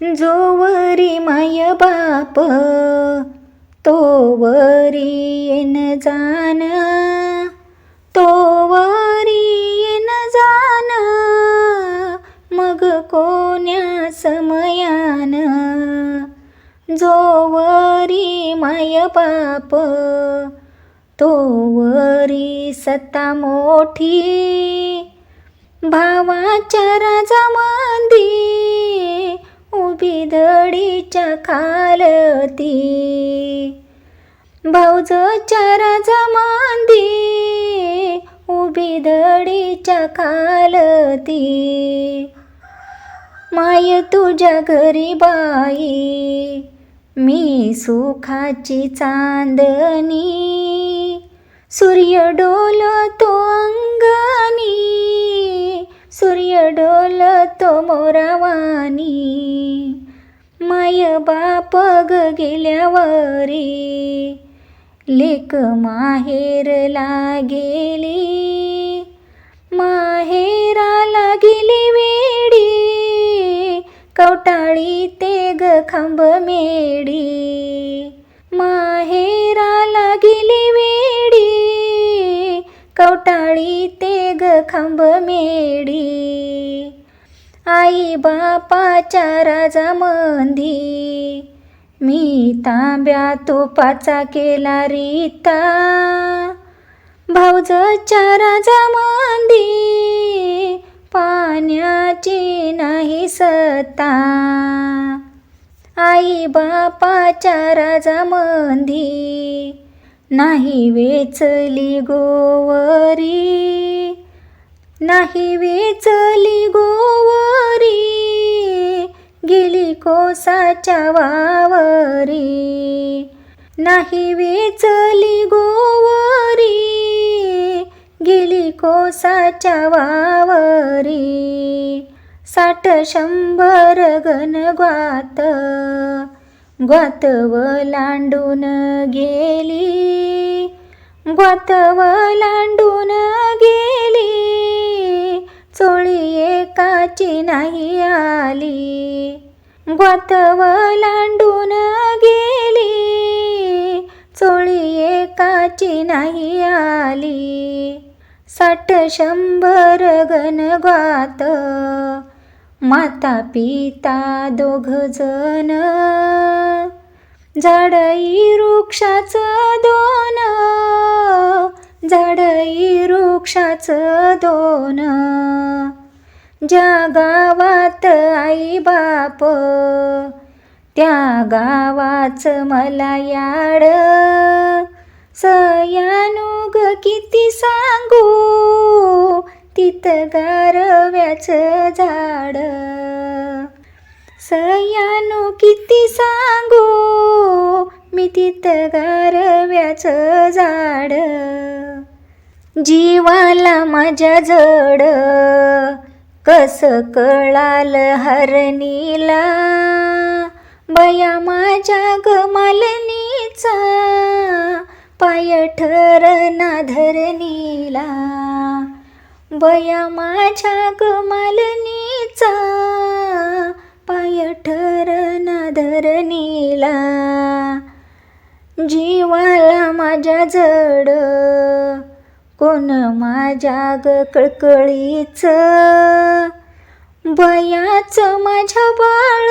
जोवरी माय बाप तोवरी येन जाण तोवरी येन जाण मग कोण्या समयान? जोवरी माय बाप तोवरी सत्ता मोठी भावाच्या राजा खालती. भाऊज भाऊजच्या राजामंदी उभी दडीच्या खालती. माय तुझ्या घरी बाई मी सुखाची चांदणी. सूर्य डोलतो अंगणी सूर्य डोलतो मोरावानी माय बाप ग गेल्यावरी. लेक माहेरला गेली माहेराला गेली वेडी. कवटाळी ते ग खांब मेडी. माहेराला गेली वेडी. कवटाळी ते ग खांब मेडी. आई बापाच्या राजामंदी. मी तांब्या तुपाचा केला रीता. भाऊजच्या राजामंदी पाण्याची नाही सत्ता. आई बापाच्या राजामंदी नाही वेचली गोवरी. नाही वेचली गोवरी. गेली कोसाच्या वावरी. नाही वेचली गोवरी. गेली कोसाच्या वावरी. साठ शंभर गण ग्वात. ग्वात लांडून गेली. ग्वात लांडून गेली. एकाची नाही आली. ग्वात लांडून गेली. चोळी एकाची नाही आली. साठ शंभर गण ग्वात माता पिता दोघ जण झाडई वृक्षाच दोन. झाडई वृक्षाच दोन. ज्या गावात आई बाप त्या गावाचं मला याड. सयानुग किती सांगू तित गारव्याचं झाड. सयानु किती सांगू मी तिथं गारव्याचं झाड. जीवाला माझ्या जड कस कळाल हरणीला? बया माझ्या गमालनीचा पाय ठरना धरणीला. बया माझ्या गमालनीचा पाय ठरना धरणीला. जीवाला माझ्या जड कोण माझ्या ग कळकळीचं? भयाचं माझ्या बाळ.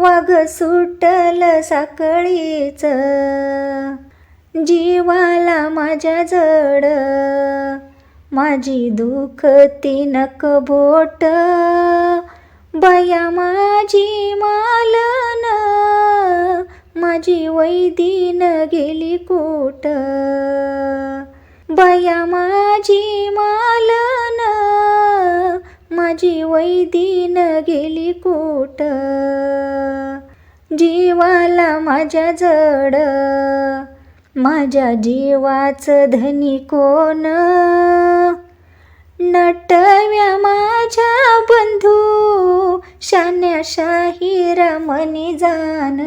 वाघ सुटल साकळीच जीवाला माझ्या जड. माझी दुखती नक बोट. बया माझी मालन. माझी वैदीन गेली कोट. बया मा माझी वैदीन गेली कोट जीवाला माझ्या जड. माझ्या जीवाचं धनी कोण? नटव्या माझ्या बंधू शान्या शाहीरा मनी जाण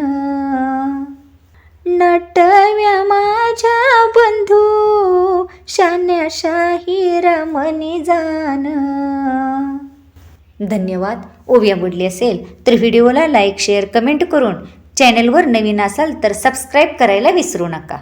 नटव्या माझ्या बंधू शान्या शाहीरा मनी जाण धन्यवाद. ओवी बुडली असेल तर व्हिडिओला लाईक शेअर कमेंट करून चॅनलवर नवीन असाल तर सबस्क्राईब करायला विसरू नका.